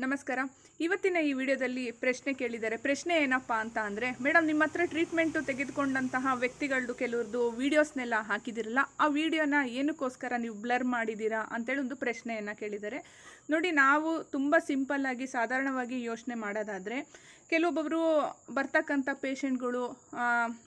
ನಮಸ್ಕಾರ. ಇವತ್ತಿನ ಈ ವಿಡಿಯೋದಲ್ಲಿ ಪ್ರಶ್ನೆ ಕೇಳಿದ್ದಾರೆ ಪ್ರಶ್ನೆ ಏನಪ್ಪ ಅಂತ ಅಂದರೆ, ಮೇಡಮ್ ನಿಮ್ಮ ಹತ್ರ ಟ್ರೀಟ್ಮೆಂಟು ತೆಗೆದುಕೊಂಡಂತಹ ವ್ಯಕ್ತಿಗಳದ್ದು ಕೆಲವ್ರದ್ದು ವೀಡಿಯೋಸ್ನೆಲ್ಲ ಹಾಕಿದಿರಲ್ಲ, ಆ ವಿಡಿಯೋನ ಏನಕ್ಕೋಸ್ಕರ ನೀವು ಬ್ಲರ್ ಮಾಡಿದ್ದೀರಾ ಅಂತೇಳಿ ಒಂದು ಪ್ರಶ್ನೆಯನ್ನು ಕೇಳಿದ್ದಾರೆ ನೋಡಿ ನಾವು ತುಂಬ ಸಿಂಪಲ್ಲಾಗಿ ಸಾಧಾರಣವಾಗಿ ಯೋಚನೆ ಮಾಡೋದಾದರೆ ಕೆಲವೊಬ್ಬೊಬ್ಬರು ಬರ್ತಕ್ಕಂಥ ಪೇಷಂಟ್ಗಳು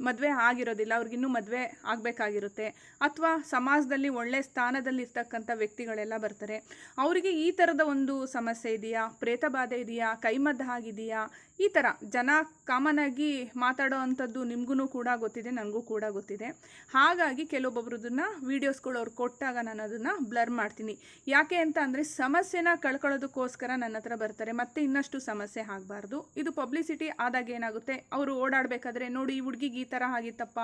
ಮದುವೆ ಆಗಿರೋದಿಲ್ಲ ಅವ್ರಿಗಿನ್ನೂ ಮದುವೆ ಆಗಬೇಕಾಗಿರುತ್ತೆ ಅಥವಾ ಸಮಾಜದಲ್ಲಿ ಒಳ್ಳೆ ಸ್ಥಾನದಲ್ಲಿ ಇರ್ತಕ್ಕಂಥ ವ್ಯಕ್ತಿಗಳೆಲ್ಲ ಬರ್ತಾರೆ. ಅವರಿಗೆ ಈ ಥರದ ಒಂದು ಸಮಸ್ಯೆ ಇದೆಯಾ? ಪ್ರೇತ ಬಾಧೆ ಇದೆಯಾ? ಕೈಮದ್ದು ಆಗಿದೆಯಾ? ಈ ಥರ ಜನ ಕಾಮನ್ ಆಗಿ ಮಾತಾಡೋ ಅಂಥದ್ದು ನಿಮಗೂ ಕೂಡ ಗೊತ್ತಿದೆ, ನನಗೂ ಕೂಡ ಗೊತ್ತಿದೆ. ಹಾಗಾಗಿ ಕೆಲವೊಬ್ಬೊಬ್ರದನ್ನ ವೀಡಿಯೋಸ್ಗಳು ಅವ್ರು ಕೊಟ್ಟಾಗ ನಾನು ಅದನ್ನು ಬ್ಲರ್ ಮಾಡ್ತೀನಿ. ಯಾಕೆ ಅಂತ ಅಂದರೆ ಸಮಸ್ಯೆನ ಕಳ್ಕೊಳ್ಳೋದಕ್ಕೋಸ್ಕರ ನನ್ನ ಹತ್ರ ಬರ್ತಾರೆ, ಮತ್ತೆ ಇನ್ನಷ್ಟು ಸಮಸ್ಯೆ ಆಗಬಾರ್ದು. ಇದು ಪಬ್ಲಿಸಿಟಿ ಆದಾಗ ಏನಾಗುತ್ತೆ? ಅವರು ಓಡಾಡಬೇಕಾದ್ರೆ ನೋಡಿ ಈ ಹುಡುಗಿಗೆ ಈ ಥರ ಆಗಿತ್ತಪ್ಪ,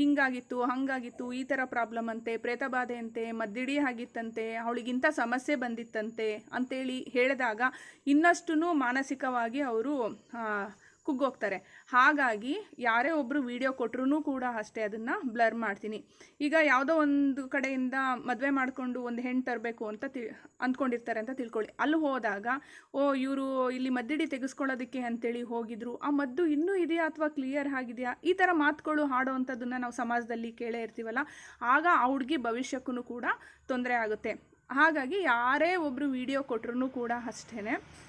ಹಿಂಗಾಗಿತ್ತು, ಹಂಗಾಗಿತ್ತು, ಈ ಥರ ಪ್ರಾಬ್ಲಮ್ ಅಂತೆ ಪ್ರೇತ ಬಾಧೆ ಅಂತೆ, ಮದ್ದಿಡಿ ಆಗಿತ್ತಂತೆ, ಅವಳಿಗಿಂತ ಸಮಸ್ಯೆ ಬಂದಿತ್ತಂತೆ ಅಂತೇಳಿ ಹೇಳಿದಾಗ ಇನ್ನಷ್ಟು ಮಾನಸಿಕವಾಗಿ ಅವರು ಕುಗ್ಗೋಗ್ತಾರೆ. ಹಾಗಾಗಿ ಯಾರೇ ಒಬ್ಬರು ವಿಡಿಯೋ ಕೊಟ್ಟರು ಕೂಡ ಅಷ್ಟೇ ಅದನ್ನು ಬ್ಲರ್ ಮಾಡ್ತೀನಿ. ಈಗ ಯಾವುದೋ ಒಂದು ಕಡೆಯಿಂದ ಮದುವೆ ಮಾಡಿಕೊಂಡು ಒಂದು ಹೆಣ್ಣು ತರಬೇಕು ಅಂತ ತಿ, ಅಂದ್ಕೊಂಡಿರ್ತಾರೆ ಅಂತ ತಿಳ್ಕೊಳ್ಳಿ. ಅಲ್ಲಿ ಹೋದಾಗ, ಓ, ಇವರು ಇಲ್ಲಿ ಮದ್ದಿಡಿ ತೆಗೆಸ್ಕೊಳ್ಳೋದಕ್ಕೆ ಅಂತೇಳಿ ಹೋಗಿದ್ರು. ಆ ಮದ್ದು ಇನ್ನೂ ಇದೆಯಾ ಅಥವಾ ಕ್ಲಿಯರ್ ಆಗಿದೆಯಾ? ಈ ಥರ ಮಾತುಗಳು ಹಾಡೋ ನಾವು ಸಮಾಜದಲ್ಲಿ ಕೇಳೇ ಇರ್ತೀವಲ್ಲ, ಆಗ ಆ ಹುಡುಗಿ ಭವಿಷ್ಯಕ್ಕೂ ಕೂಡ ತೊಂದರೆ ಆಗುತ್ತೆ. ಹಾಗಾಗಿ ಯಾರೇ ಒಬ್ಬರು ವಿಡಿಯೋ ಕೊಟ್ರೂ ಕೂಡ ಅಷ್ಟೇ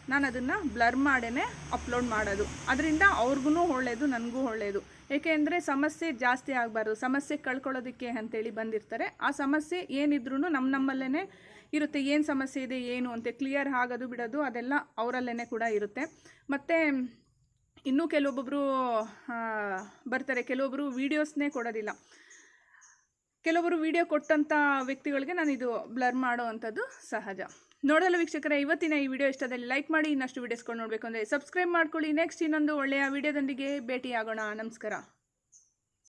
ನಾನು ಅದನ್ನು ಬ್ಲರ್ ಮಾಡೇ ಅಪ್ಲೋಡ್ ಮಾಡೋದು. ಅದರಿಂದ ಅವ್ರಿಗೂ ಒಳ್ಳೆಯದು ನನಗೂ ಒಳ್ಳೆಯದು ಏಕೆಂದರೆ ಸಮಸ್ಯೆ ಜಾಸ್ತಿ ಆಗಬಾರ್ದು. ಸಮಸ್ಯೆ ಕಳ್ಕೊಳ್ಳೋದಕ್ಕೆ ಅಂತೇಳಿ ಬಂದಿರ್ತಾರೆ. ಆ ಸಮಸ್ಯೆ ಏನಿದ್ರೂ ನಮ್ಮ ನಮ್ಮಲ್ಲೇ ಇರುತ್ತೆ. ಏನು ಸಮಸ್ಯೆ ಇದೆ, ಏನು ಅಂತ ಕ್ಲಿಯರ್ ಆಗೋದು ಬಿಡೋದು ಅದೆಲ್ಲ ಅವರಲ್ಲೇ ಕೂಡ ಇರುತ್ತೆ. ಮತ್ತು ಇನ್ನೂ ಕೆಲವೊಬ್ಬೊಬ್ಬರು ಬರ್ತಾರೆ. ಕೆಲವೊಬ್ಬರು ವೀಡಿಯೋಸ್ನೇ ಕೊಡೋದಿಲ್ಲ. ಕೆಲವೊಬ್ಬರು ವಿಡಿಯೋ ಕೊಟ್ಟಂಥ ವ್ಯಕ್ತಿಗಳಿಗೆ ನಾನು ಇದು ಬ್ಲರ್ ಮಾಡೋ ಅಂಥದ್ದು ಸಹಜ. ನೋಡಲು ವೀಕ್ಷಕರೇ, ಇವತ್ತಿನ ಈ ವಿಡಿಯೋ ಇಷ್ಟದಲ್ಲಿ ಲೈಕ್ ಮಾಡಿ, ಇನ್ನಷ್ಟು ವೀಡಿಯೋಸ್ಕೊಂಡು ನೋಡಬೇಕು ಅಂದರೆ ಸಬ್ಸ್ಕ್ರೈಬ್ ಮಾಡ್ಕೊಳ್ಳಿ. ನೆಕ್ಸ್ಟ್ ಇನ್ನೊಂದು ಒಳ್ಳೆಯ ವಿಡಿಯೋದೊಂದಿಗೆ ಭೇಟಿಯಾಗೋಣ. ನಮಸ್ಕಾರ.